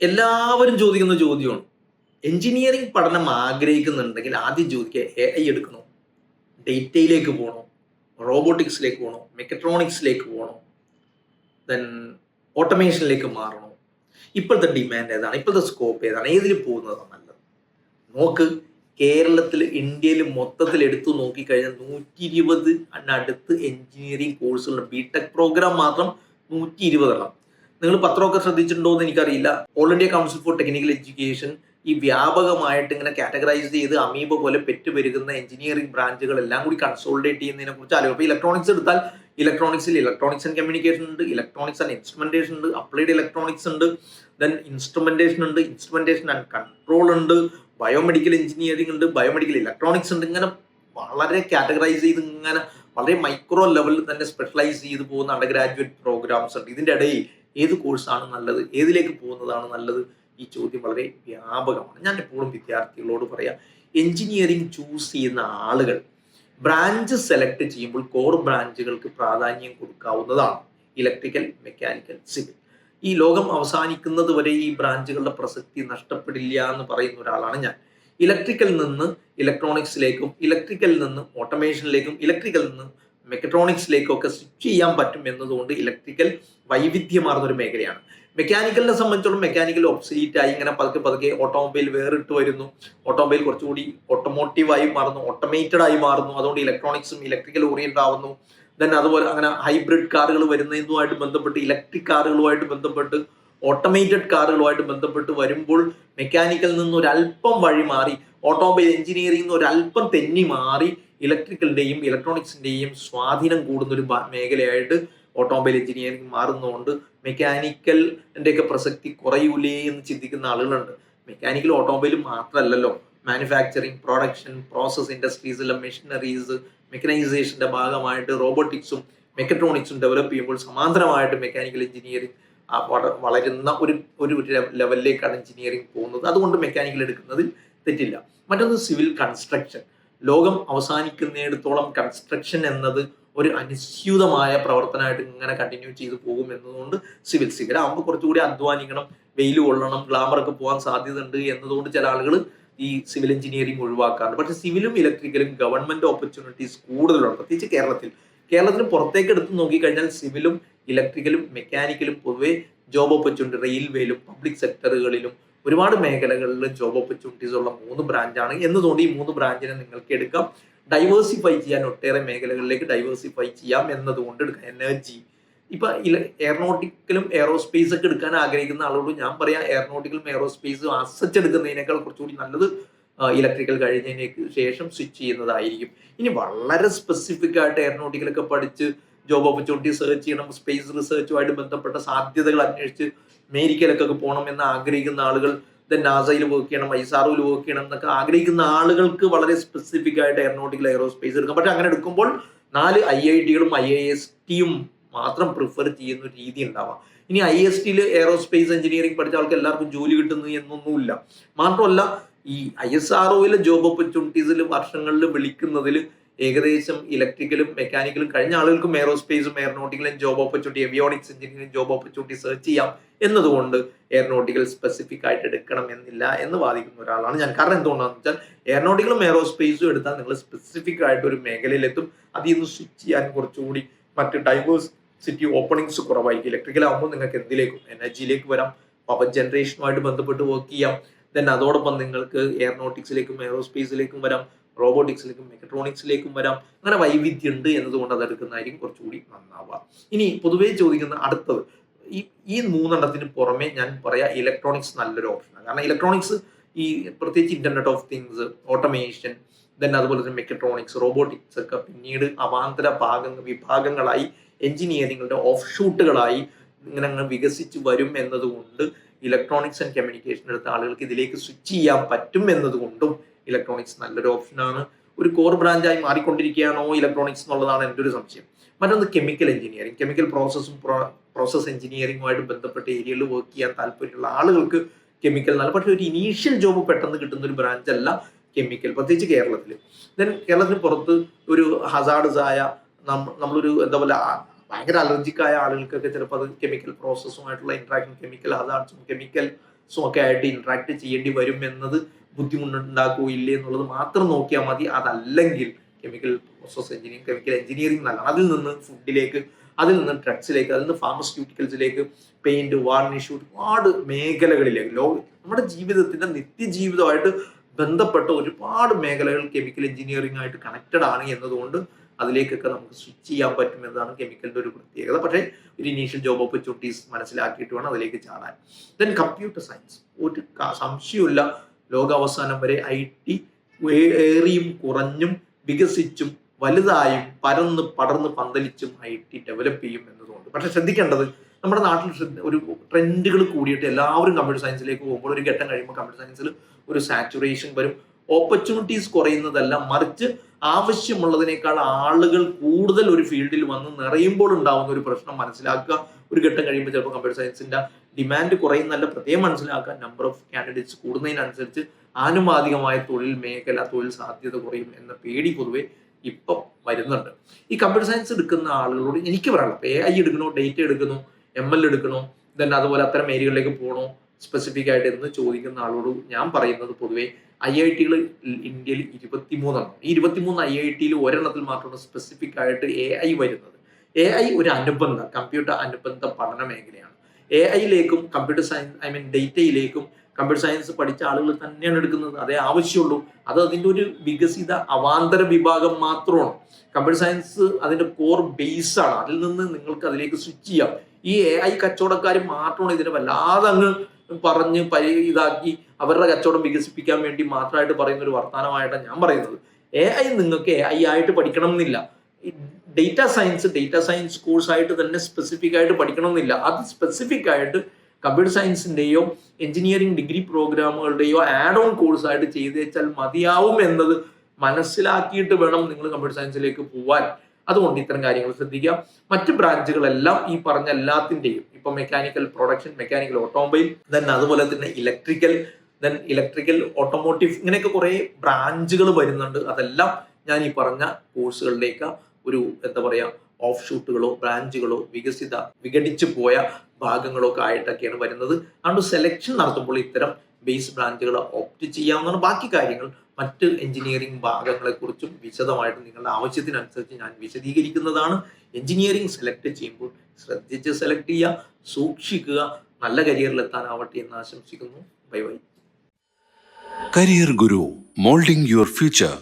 എല്ലാവരും ചോദിക്കുന്ന ചോദ്യമാണ്. എഞ്ചിനീയറിംഗ് പഠനം ആഗ്രഹിക്കുന്നുണ്ടെങ്കിൽ ആദ്യം ചോദിക്കുക എ ഐ എടുക്കണോ? ഡേറ്റയിലേക്ക് പോകണോ? റോബോട്ടിക്സിലേക്ക് പോകണോ? മെക്കട്രോണിക്സിലേക്ക് പോകണോ? ദെൻ ഓട്ടോമേഷനിലേക്ക് മാറണോ? ഇപ്പോഴത്തെ ഡിമാൻഡ് ഏതാണ്? ഇപ്പോഴത്തെ സ്കോപ്പ് ഏതാണ്? ഏതിൽ പോകുന്നതാണ് നല്ലത്? നോക്ക് കേരളത്തിൽ ഇന്ത്യയിൽ മൊത്തത്തിൽ എടുത്തു നോക്കിക്കഴിഞ്ഞാൽ നൂറ്റി ഇരുപത് അടുത്ത് എഞ്ചിനീയറിംഗ് ബി ടെക് പ്രോഗ്രാം മാത്രം നൂറ്റി ഇരുപതെണ്ണം നിങ്ങൾ പത്രമൊക്കെ ശ്രദ്ധിച്ചിട്ടുണ്ടോ എന്ന് എനിക്കറിയില്ല. All India council for technical education ഈ വ്യാപകമായിട്ട് ഇങ്ങനെ കാറ്റഗറൈസ് ചെയ്ത് അമീബ പോലെ പെറ്റുപെരുകുന്ന എഞ്ചിനീയറിംഗ് ബ്രാഞ്ചുകൾ എല്ലാം കൂടി കൺസോളിഡേറ്റ് ചെയ്യുന്നതിനെ കുറിച്ച് ആലോചിക്കും. ഇപ്പോൾ ഇലക്ട്രോണിക്സ് എടുത്താൽ ഇലക്ട്രോണിക്സിൽ ഇലക്ട്രോണിക്സ് ആൻഡ് കമ്മ്യൂണിക്കേഷൻ ഉണ്ട് ഇലക്ട്രോണിക്സ് ആൻഡ് ഇൻസ്ട്രുമെന്റേഷൻ ഉണ്ട് അപ്ലൈഡ് ഇലക്ട്രോണിക്സ് ഉണ്ട് ദെൻ ഇൻസ്ട്രുമെന്റേഷൻ ഉണ്ട് ഇൻസ്ട്രുമെന്റേഷൻ ആൻഡ് കൺട്രോൾ ഉണ്ട് ബയോമെഡിക്കൽ എഞ്ചിനീയറിംഗ് ഉണ്ട് ബയോമെഡിക്കൽ ഇലക്ട്രോണിക്സ് ഉണ്ട്. ഇങ്ങനെ വളരെ കാറ്റഗറൈസ് ചെയ്ത് ഇങ്ങനെ വളരെ മൈക്രോ ലെവലിൽ തന്നെ സ്പെഷ്യലൈസ് ചെയ്ത് പോകുന്ന അണ്ടർ ഗ്രാജുവേറ്റ് പ്രോഗ്രാംസ് ഉണ്ട്. ഇതിന്റെ ഇടയിൽ ഏത് കോഴ്സാണ് നല്ലത്? ഏതിലേക്ക് പോകുന്നതാണ് നല്ലത്? ഈ ചോദ്യം വളരെ വ്യാപകമാണ്. ഞാൻ എപ്പോഴും വിദ്യാർത്ഥികളോട് പറയാം എഞ്ചിനീയറിംഗ് ചൂസ് ചെയ്യുന്ന ആളുകൾ ബ്രാഞ്ച് സെലക്ട് ചെയ്യുമ്പോൾ കോർ ബ്രാഞ്ചുകൾക്ക് പ്രാധാന്യം കൊടുക്കാവുന്നതാണ്. ഇലക്ട്രിക്കൽ മെക്കാനിക്കൽ സിവിൽ ഈ ലോകം അവസാനിക്കുന്നത് വരെ ഈ ബ്രാഞ്ചുകളുടെ പ്രസക്തി നഷ്ടപ്പെടില്ല എന്ന് പറയുന്ന ഒരാളാണ് ഞാൻ. ഇലക്ട്രിക്കൽ നിന്ന് ഇലക്ട്രോണിക്സിലേക്കും ഇലക്ട്രിക്കൽ നിന്ന് ഓട്ടോമേഷനിലേക്കും ഇലക്ട്രിക്കൽ നിന്ന് മെക്കട്രോണിക്സിലേക്കും ഒക്കെ സ്വിച്ച് ചെയ്യാൻ പറ്റും എന്നതുകൊണ്ട് ഇലക്ട്രിക്കൽ വൈവിധ്യമാർന്ന ഒരു മേഖലയാണ്. മെക്കാനിക്കലിനെ സംബന്ധിച്ചോളം മെക്കാനിക്കൽ ഒബ്സീറ്റ് ആയി ഇങ്ങനെ പതുക്കെ പതുക്കെ ഓട്ടോമൊബൈൽ വേറിട്ട് വരുന്നു. ഓട്ടോമൊബൈൽ കുറച്ചുകൂടി ഓട്ടോമോട്ടീവ് ആയി മാറുന്നു ഓട്ടോമേറ്റഡ് ആയി മാറുന്നു. അതുകൊണ്ട് ഇലക്ട്രോണിക്സും ഇലക്ട്രിക്കൽ ഓറിയന്റ് ആവുന്നു. ദെൻ അതുപോലെ അങ്ങനെ ഹൈബ്രിഡ് കാറുകൾ വരുന്നതുമായിട്ട് ബന്ധപ്പെട്ട് ഇലക്ട്രിക് കാറുകളുമായിട്ട് ബന്ധപ്പെട്ട് ഓട്ടോമേറ്റഡ് കാറുകളുമായിട്ട് ബന്ധപ്പെട്ട് വരുമ്പോൾ മെക്കാനിക്കൽ നിന്ന് ഒരല്പം വഴി മാറി ഓട്ടോമൊബൈൽ എഞ്ചിനീയറിംഗ് നിന്ന് ഒരല്പം തെന്നി മാറി ഇലക്ട്രിക്കലിന്റെയും ഇലക്ട്രോണിക്സിന്റെയും സ്വാധീനം കൂടുന്ന ഒരു മേഖലയായിട്ട് ഓട്ടോമൊബൈൽ എഞ്ചിനീയറിംഗ് മാറുന്നതുകൊണ്ട് മെക്കാനിക്കലിന്റെ ഒക്കെ പ്രസക്തി കുറയൂലേ എന്ന് ചിന്തിക്കുന്ന ആളുകളുണ്ട്. മെക്കാനിക്കൽ ഓട്ടോമൊബൈൽ മാത്രമല്ലല്ലോ മാനുഫാക്ചറിങ് പ്രൊഡക്ഷൻ പ്രോസസ് ഇൻഡസ്ട്രീസിലെ മെഷീനറീസ് മെക്കനൈസേഷന്റെ ഭാഗമായിട്ട് റോബോട്ടിക്സും മെക്കട്രോണിക്സും ഡെവലപ്പ് ചെയ്യുമ്പോൾ സമാന്തരമായിട്ട് മെക്കാനിക്കൽ എഞ്ചിനീയറിംഗ് വളരുന്ന ഒരു ഒരു ലെവലിലേക്കാണ് എഞ്ചിനീയറിംഗ് പോകുന്നത്. അതുകൊണ്ട് മെക്കാനിക്കൽ എടുക്കുന്നതിൽ തെറ്റില്ല. മറ്റൊന്ന് സിവിൽ കൺസ്ട്രക്ഷൻ ലോകം അവസാനിക്കുന്നിടത്തോളം കൺസ്ട്രക്ഷൻ എന്നത് ഒരു അനുസ്യൂതമായ പ്രവർത്തനമായിട്ട് ഇങ്ങനെ കണ്ടിന്യൂ ചെയ്തു പോകും എന്നതുകൊണ്ട് സിവിൽ ആകുമ്പോൾ കുറച്ചുകൂടി അധ്വാനിക്കണം വെയിൽ കൊള്ളണം ഗ്ലാമർ ഒക്കെ പോകാൻ സാധ്യതയുണ്ട് എന്നതുകൊണ്ട് ചില ആളുകൾ ഈ സിവിൽ എഞ്ചിനീയറിംഗ് ഒഴിവാക്കാറുണ്ട്. പക്ഷെ സിവിലും ഇലക്ട്രിക്കലും ഗവൺമെന്റ് ഓപ്പർച്യൂണിറ്റീസ് കൂടുതലുണ്ട്. പ്രത്യേകിച്ച് കേരളത്തിൽ. കേരളത്തിന് പുറത്തേക്ക് എടുത്ത് നോക്കിക്കഴിഞ്ഞാൽ സിവിലും ഇലക്ട്രിക്കലും മെക്കാനിക്കലും പൊതുവെ ജോബ് ഓപ്പർച്യൂണിറ്റി റെയിൽവേയിലും പബ്ലിക് സെക്ടറുകളിലും ഒരുപാട് മേഖലകളിൽ ജോബ് ഓപ്പർച്യൂണിറ്റീസ് ഉള്ള മൂന്ന് ബ്രാഞ്ചാണ് എന്നതുകൊണ്ട് ഈ മൂന്ന് ബ്രാഞ്ചിനെ നിങ്ങൾക്ക് എടുക്കാം. ഡൈവേഴ്സിഫൈ ചെയ്യാൻ ഒട്ടേറെ മേഖലകളിലേക്ക് ഡൈവേഴ്സിഫൈ ചെയ്യാം എന്നതുകൊണ്ട് എടുക്കാം. എനർജി ഇപ്പൊ എയറോനോട്ടിക്കലും എയറോസ്പേസ് ഒക്കെ എടുക്കാൻ ആഗ്രഹിക്കുന്ന ആളോട് ഞാൻ പറയാം എയറോനോട്ടിക്കലും എയറോസ്പേസും അസച്ച് എടുക്കുന്നതിനേക്കാൾ കുറച്ചുകൂടി നല്ലത് ഇലക്ട്രിക്കൽ കഴിഞ്ഞതിന് ശേഷം സ്വിച്ച് ചെയ്യുന്നതായിരിക്കും. ഇനി വളരെ സ്പെസിഫിക് ആയിട്ട് എയറോനോട്ടിക്കലൊക്കെ പഠിച്ച് ജോബ് ഓപ്പർച്യൂണിറ്റി സെർച്ച് ചെയ്യണം സ്പേസ് റിസർച്ചുമായിട്ട് ബന്ധപ്പെട്ട സാധ്യതകൾ അന്വേഷിച്ച് അമേരിക്കയിലൊക്കെ പോകണം എന്ന് ആഗ്രഹിക്കുന്ന ആളുകൾ ദെൻ നാസയിൽ വർക്ക് ചെയ്യണം ഐസാറുവിൽ വർക്ക് ചെയ്യണം എന്നൊക്കെ ആഗ്രഹിക്കുന്ന ആളുകൾക്ക് വളരെ സ്പെസിഫിക് ആയിട്ട് എയറോനോട്ടിക്കൽ എയറോസ്പേസ് എടുക്കാം. പക്ഷെ അങ്ങനെ എടുക്കുമ്പോൾ നാല് ഐ ഐ ടികളും ഐ ഐ എസ് ടിയും മാത്രം പ്രിഫർ ചെയ്യുന്ന ഒരു രീതി ഉണ്ടാവാം. ഇനി ഐ എസ് ടിയിൽ എയറോസ്പേസ് എഞ്ചിനീയറിംഗ് പഠിച്ച ആൾക്ക് എല്ലാവർക്കും ജോലി കിട്ടുന്നു എന്നൊന്നുമില്ല. മാത്രമല്ല ഈ ഐ എസ് ആർ ജോബ് ഓപ്പർച്യൂണിറ്റീസിൽ വർഷങ്ങളിൽ വിളിക്കുന്നതിൽ ഏകദേശം ഇലക്ട്രിക്കലും മെക്കാനിക്കലും കഴിഞ്ഞ ആളുകൾക്കും എയറോസ്പേസും എയറോനോട്ടിക്കലും job opportunity avionics engineering job opportunity search ചെയ്യാം എന്നതുകൊണ്ട് എയറോനോട്ടിക്കൽ സ്പെസിഫിക് ആയിട്ട് എടുക്കണം എന്നില്ല എന്ന് വാദിക്കുന്ന ഒരാളാണ് ഞാൻ. കാരണം എന്തുകൊണ്ടാണെന്ന് വെച്ചാൽ എയറോനോട്ടിക്കലും എയറോസ്പേസും എടുത്താൽ നിങ്ങൾ സ്പെസിഫിക് ആയിട്ട് ഒരു മേഖലയിലെത്തും. അതിൽ നിന്ന് സ്വിച്ച് ചെയ്യാൻ കുറച്ചുകൂടി മറ്റ് ഡൈവേഴ്സിറ്റി ഓപ്പണിങ്സ് കുറവായിരിക്കും. ഇലക്ട്രിക്കൽ ആകുമ്പോൾ നിങ്ങൾക്ക് എന്തിലേക്കും എനർജിയിലേക്ക് വരാം. പവർ ജനറേഷനുമായിട്ട് ബന്ധപ്പെട്ട് വർക്ക് ചെയ്യാം. ദെൻ അതോടൊപ്പം നിങ്ങൾക്ക് എയറോനോട്ടിക്സിലേക്കും എയറോസ്പേസിലേക്കും വരാം റോബോട്ടിക്സിലേക്കും മെക്കട്രോണിക്സിലേക്കും വരാം. അങ്ങനെ വൈവിധ്യം ഉണ്ട് എന്നതുകൊണ്ട് അത് എടുക്കുന്നതായിരിക്കും കുറച്ചുകൂടി നന്നാവുക. ഇനി പൊതുവേ ചോദിക്കുന്ന അടുത്തത് ഈ ഈ മൂന്നെണ്ണത്തിന് പുറമെ ഞാൻ പറയാം ഇലക്ട്രോണിക്സ് നല്ലൊരു ഓപ്ഷനാണ് കാരണം ഇലക്ട്രോണിക്സ് ഈ പ്രത്യേകിച്ച് internet of things automation then അതുപോലെ തന്നെ മെക്കട്രോണിക്സ് റോബോട്ടിക്സ് ഒക്കെ പിന്നീട് അവാന്തര ഭാഗങ്ങൾ വിഭാഗങ്ങളായി എഞ്ചിനീയറിംഗുകളുടെ ഓഫ് ഷൂട്ടുകളായി ഇങ്ങനെ അങ്ങ് വികസിച്ച് വരും എന്നതുകൊണ്ട് ഇലക്ട്രോണിക്സ് ആൻഡ് കമ്മ്യൂണിക്കേഷൻ എടുത്ത ആളുകൾക്ക് ഇതിലേക്ക് സ്വിച്ച് ചെയ്യാൻ പറ്റും എന്നതുകൊണ്ടും ഇലക്ട്രോണിക്സ് നല്ലൊരു ഓപ്ഷനാണ് ഒരു കോർ ബ്രാഞ്ചായി മാറിക്കൊണ്ടിരിക്കുകയാണോ ഇലക്ട്രോണിക്സ് എന്നുള്ളതാണ് എന്റെ ഒരു സംശയം. മറ്റൊന്ന് കെമിക്കൽ എഞ്ചിനീയറിംഗ് കെമിക്കൽ പ്രോസസ്സും പ്രോസസ് എഞ്ചിനീയറിംഗുമായിട്ട് ബന്ധപ്പെട്ട ഏരിയകളിൽ വർക്ക് ചെയ്യാൻ താല്പര്യമുള്ള ആളുകൾക്ക് കെമിക്കൽ നല്ല പക്ഷേ ഒരു ഇനീഷ്യൽ ജോബ് പെട്ടെന്ന് കിട്ടുന്ന ഒരു ബ്രാഞ്ച് അല്ല കെമിക്കൽ പ്രത്യേകിച്ച് കേരളത്തിൽ ദെൻ കേരളത്തിന് പുറത്ത് ഒരു ഹസാഡ്സായ നമ്മളൊരു എന്താ പറയുക ഭയങ്കര അലർജിക്കായ ആളുകൾക്കൊക്കെ ചിലപ്പോൾ അത് കെമിക്കൽ പ്രോസസ്സുമായിട്ടുള്ള ഇൻട്രാക്ഷൻ കെമിക്കൽ ഹസാർഡ്സും കെമിക്കൽസ് ഒക്കെ ആയിട്ട് ഇൻട്രാക്ട് ചെയ്യേണ്ടി വരും എന്നത് ബുദ്ധിമുട്ടുണ്ടാക്കുകയോ ഇല്ലേ എന്നുള്ളത് മാത്രം നോക്കിയാൽ മതി. അതല്ലെങ്കിൽ chemical process engineering chemical engineering നല്ലതാണ്. അതിൽ നിന്ന് ഫുഡിലേക്ക് അതിൽ നിന്ന് ഡ്രഗ്സിലേക്ക് അതിൽ നിന്ന് ഫാർമസ്യൂട്ടിക്കൽസിലേക്ക് പെയിന്റ് വാർണിഷ് ഒരുപാട് മേഖലകളിലേക്ക് ലോ നമ്മുടെ ജീവിതത്തിന്റെ നിത്യജീവിതമായിട്ട് ബന്ധപ്പെട്ട ഒരുപാട് മേഖലകൾ കെമിക്കൽ എഞ്ചിനീയറിംഗ് ആയിട്ട് കണക്റ്റഡ് ആണ് എന്നതുകൊണ്ട് അതിലേക്കൊക്കെ നമുക്ക് സ്വിച്ച് ചെയ്യാൻ പറ്റും എന്നതാണ് കെമിക്കലിന്റെ ഒരു പ്രത്യേകത. പക്ഷേ ഒരു ഇനീഷ്യൽ ജോബ് ഓപ്പർച്യൂണിറ്റീസ് മനസ്സിലാക്കിയിട്ട് വേണം അതിലേക്ക് ചാടാൻ. ദെൻ കമ്പ്യൂട്ടർ സയൻസ് ഒരു സംശയമില്ല ലോകാവസാനം വരെ ഐ ടി ഏറിയും കുറഞ്ഞും വികസിച്ചും വലുതായും പരന്ന് പടർന്ന് പന്തലിച്ചും ഐ ടി ഡെവലപ്പ് ചെയ്യും എന്നതുകൊണ്ട്. പക്ഷെ ശ്രദ്ധിക്കേണ്ടത് നമ്മുടെ നാട്ടിൽ ഒരു ട്രെൻഡുകൾ കൂടിയിട്ട് എല്ലാവരും കമ്പ്യൂട്ടർ സയൻസിലേക്ക് പോകുമ്പോൾ ഒരു ഘട്ടം കഴിയുമ്പോൾ കമ്പ്യൂട്ടർ സയൻസിൽ ഒരു സാച്ചുറേഷൻ വരും. ഓപ്പർച്യൂണിറ്റീസ് കുറയുന്നതല്ല. മറിച്ച് ആവശ്യമുള്ളതിനേക്കാൾ ആളുകൾ കൂടുതൽ ഒരു ഫീൽഡിൽ വന്ന് നിറയുമ്പോൾ ഉണ്ടാവുന്ന ഒരു പ്രശ്നം മനസ്സിലാക്കുക. ഒരു ഘട്ടം കഴിയുമ്പോൾ ചിലപ്പോൾ കമ്പ്യൂട്ടർ സയൻസിന്റെ ഡിമാൻഡ് കുറയുന്നല്ല പ്രത്യേകം മനസ്സിലാക്കുക. നമ്പർ ഓഫ് കാൻഡിഡേറ്റ്സ് കൂടുന്നതിനനുസരിച്ച് ആനുപാതികമായ തൊഴിൽ മേഖല തൊഴിൽ സാധ്യത കുറയും എന്ന പേടി പൊതുവെ ഇപ്പം വരുന്നുണ്ട്. ഈ കമ്പ്യൂട്ടർ സയൻസ് എടുക്കുന്ന ആളുകളോട് എനിക്ക് പറയാനുള്ള എ ഐ എടുക്കണോ ഡേറ്റ എടുക്കണോ എം എൽ എടുക്കണോ ദെൻ അതുപോലെ അത്തരം ഏരിയകളിലേക്ക് പോകണോ സ്പെസിഫിക് ആയിട്ട് എന്ന് ചോദിക്കുന്ന ആളോട് ഞാൻ പറയുന്നത് പൊതുവെ ഐ ഐ ടികൾ ഇന്ത്യയിൽ ഇരുപത്തിമൂന്നെണ്ണം. ഈ ഇരുപത്തിമൂന്ന് ഐ ഐ ടിയിൽ ഒരെണ്ണത്തിൽ മാത്രമാണ് സ്പെസിഫിക് ആയിട്ട് എ ഐ വരുന്നത്. എ ഐ ഒരു അനുബന്ധ കമ്പ്യൂട്ടർ അനുബന്ധ പഠന മേഖലയാണ്. എ ഐയിലേക്കും കമ്പ്യൂട്ടർ സയൻസ് ഐ മീൻ ഡേറ്റയിലേക്കും കമ്പ്യൂട്ടർ സയൻസ് പഠിച്ച ആളുകൾ തന്നെയാണ് എടുക്കുന്നത്. അതേ ആവശ്യമുള്ളൂ. അത് അതിന്റെ ഒരു വികസിത അവാന്തര വിഭാഗം മാത്രമാണ്. കമ്പ്യൂട്ടർ സയൻസ് അതിന്റെ കോർ ബേസ് ആണ്. അതിൽ നിന്ന് നിങ്ങൾക്ക് അതിലേക്ക് സ്വിച്ച് ചെയ്യാം. ഈ എ ഐ കച്ചവടക്കാർ മാത്രമാണ് ഇതിനെ വല്ലാതെ അങ്ങ് പറഞ്ഞ് പരി ഇതാക്കി അവരുടെ കച്ചവടം വികസിപ്പിക്കാൻ വേണ്ടി മാത്രമായിട്ട് പറയുന്ന ഒരു വർത്തമാനമായിട്ടാണ് ഞാൻ പറയുന്നത്. എ ഐ നിങ്ങൾക്ക് എ ഐ ആയിട്ട് പഠിക്കണം എന്നില്ല data science data science course ആയിട്ട് തന്നെ സ്പെസിഫിക് ആയിട്ട് പഠിക്കണം എന്നില്ല അത് സ്പെസിഫിക് ആയിട്ട് കമ്പ്യൂട്ടർ സയൻസിന്റെയോ എഞ്ചിനീയറിംഗ് ഡിഗ്രി പ്രോഗ്രാമുകളുടെയോ ആഡ് ഓൺ കോഴ്സ് ആയിട്ട് ചെയ്തേച്ചാൽ മതിയാവും എന്നത് മനസ്സിലാക്കിയിട്ട് വേണം നിങ്ങൾ കമ്പ്യൂട്ടർ സയൻസിലേക്ക് പോവാൻ. അതുകൊണ്ട് ഇത്തരം കാര്യങ്ങൾ ശ്രദ്ധിക്കുക. മറ്റ് ബ്രാഞ്ചുകളെല്ലാം ഈ പറഞ്ഞ എല്ലാത്തിന്റെയും ഇപ്പൊ mechanical production mechanical automobile then അതുപോലെ തന്നെ ഇലക്ട്രിക്കൽ ദെൻ ഇലക്ട്രിക്കൽ ഓട്ടോമോട്ടീവ് ഇങ്ങനെയൊക്കെ കുറെ ബ്രാഞ്ചുകൾ വരുന്നുണ്ട്. അതെല്ലാം ഞാൻ ഈ പറഞ്ഞ കോഴ്സുകളിലേക്ക് ഒരു എന്താ പറയാ ഓഫ് ഷൂട്ടുകളോ ബ്രാഞ്ചുകളോ വികസിത വിഘടിച്ചു പോയ ഭാഗങ്ങളോ ഒക്കെ ആയിട്ടൊക്കെയാണ് വരുന്നത്. അതുകൊണ്ട് സെലക്ഷൻ നടത്തുമ്പോൾ ഇത്തരം ബേസ് ബ്രാഞ്ചുകൾ ഓപ്റ്റ് ചെയ്യാവുന്നതാണ് ബാക്കി കാര്യങ്ങൾ. മറ്റ് എഞ്ചിനീയറിംഗ് ഭാഗങ്ങളെ കുറിച്ചും വിശദമായിട്ട് നിങ്ങളുടെ ആവശ്യത്തിനനുസരിച്ച് ഞാൻ വിശദീകരിക്കുന്നതാണ്. എഞ്ചിനീയറിംഗ് സെലക്ട് ചെയ്യുമ്പോൾ ശ്രദ്ധിച്ച് സെലക്ട് ചെയ്യുക സൂക്ഷിക്കുക നല്ല കരിയറിൽ എത്താനാവട്ടെ എന്ന് ആശംസിക്കുന്നു. Bye bye Career Guru, molding your future.